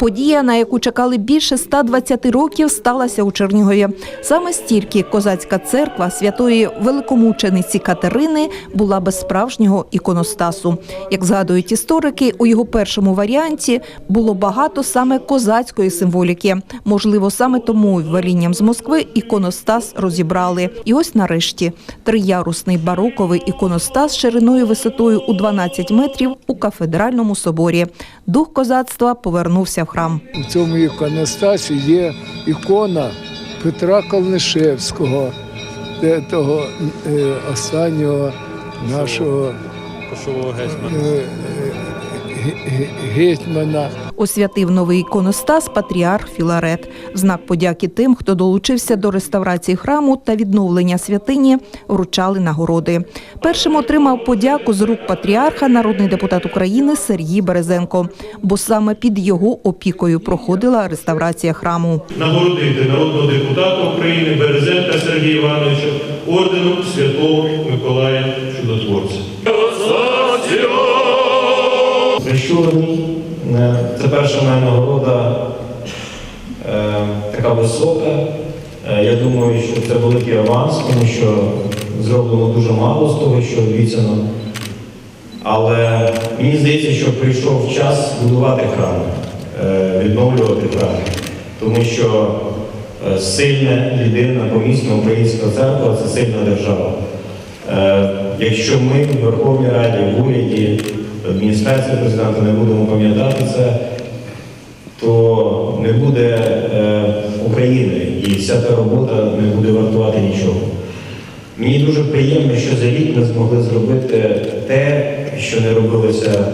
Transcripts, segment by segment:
Подія, на яку чекали більше 120 років, сталася у Чернігові. Саме стільки козацька церква святої великомучениці Катерини була без справжнього іконостасу. Як згадують історики, у його першому варіанті було багато саме козацької символіки. Можливо, саме тому велінням з Москви іконостас розібрали. І ось нарешті триярусний бароковий іконостас шириною висотою у 12 метрів у кафедральному соборі. Дух козацтва повернувся в храм. У цьому іконостасі є ікона Петра Калнишевського, того е, останнього нашого Пошового гетьмана. Ге- гетьмана. Освятив новий іконостас патріарх Філарет. В знак подяки тим, хто долучився до реставрації храму та відновлення святині, вручали нагороди. Першим отримав подяку з рук патріарха народний депутат України Сергій Березенко, бо саме під його опікою проходила реставрація храму. Нагородити народного депутата України Березенка Сергія Івановича орденом Святого Миколая Чудотворця. Прищурений. Е, Це перша моя нагорода е, така висока. Е, Я думаю, що це великий аванс, тому що зроблено дуже мало з того, що обіцяно. Але мені здається, що прийшов час будувати храм, е, відновлювати храм. Тому що е, сильна єдина помісна українська церква це сильна держава. Е, Якщо ми в Верховній Раді, в уряді, адміністрації президента не будемо пам'ятати це, то не буде е, України і вся та робота не буде вартувати нічого. Мені дуже приємно, що за рік ми змогли зробити те, що не робилося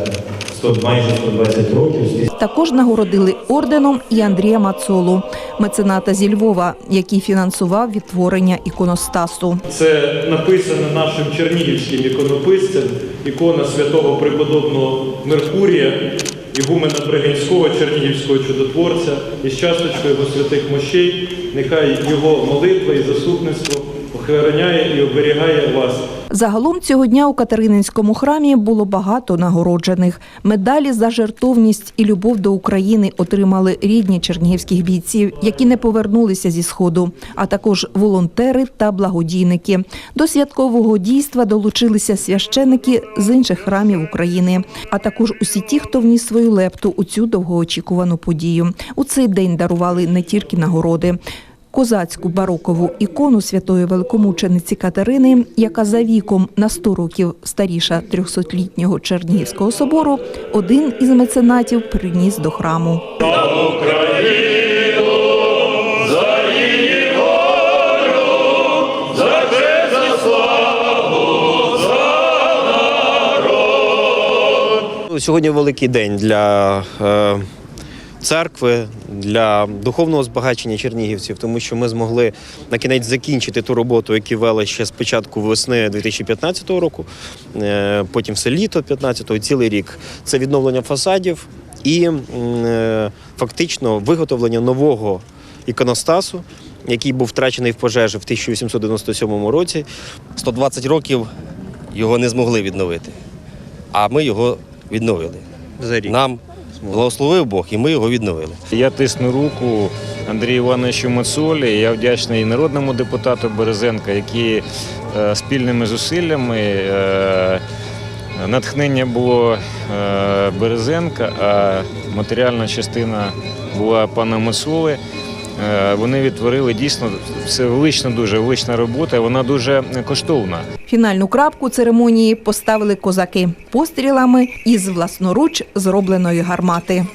100, майже 120 років. Також нагородили орденом і Андрія Мацолу, мецената зі Львова, який фінансував відтворення іконостасу. Це написано нашим чернігівським іконописцем, ікона святого преподобного Меркурія, ігумена Бригинського Чернігівського чудотворця із часточкою його святих мощей. Нехай його молитва і заступництво охороняє і оберігає вас. Загалом цього дня у Катерининському храмі було багато нагороджених. Медалі за жертовність і любов до України отримали рідні чернігівських бійців, які не повернулися зі сходу, а також волонтери та благодійники. До святкового дійства долучилися священики з інших храмів України, а також усі ті, хто вніс свою лепту у цю довгоочікувану подію. У цей день дарували не тільки нагороди. Козацьку барокову ікону святої великомучениці Катерини, яка за віком на 100 років старіша 300-літнього Чернігівського собору, один із меценатів приніс до храму. Сьогодні великий день для е, церкви, для духовного збагачення чернігівців, тому що ми змогли на кінець закінчити ту роботу, яку вели ще з початку весни 2015 року, е, потім все літо 15-го, цілий рік. Це відновлення фасадів і е, фактично виготовлення нового іконостасу. Який був втрачений в пожежі в 1897 році, 120 років його не змогли відновити, а ми його відновили. за рік. Нам благословив Бог, і ми його відновили. Я тисну руку Андрію Івановичу Мацолі. Я вдячний народному депутату Березенка, які е, спільними зусиллями е, натхнення було е, Березенка, а матеріальна частина була пана Мацоли. Е, Вони відтворили дійсно це велична, дуже велична робота. Вона дуже коштовна. Фінальну крапку церемонії поставили козаки пострілами із власноруч зробленої гармати.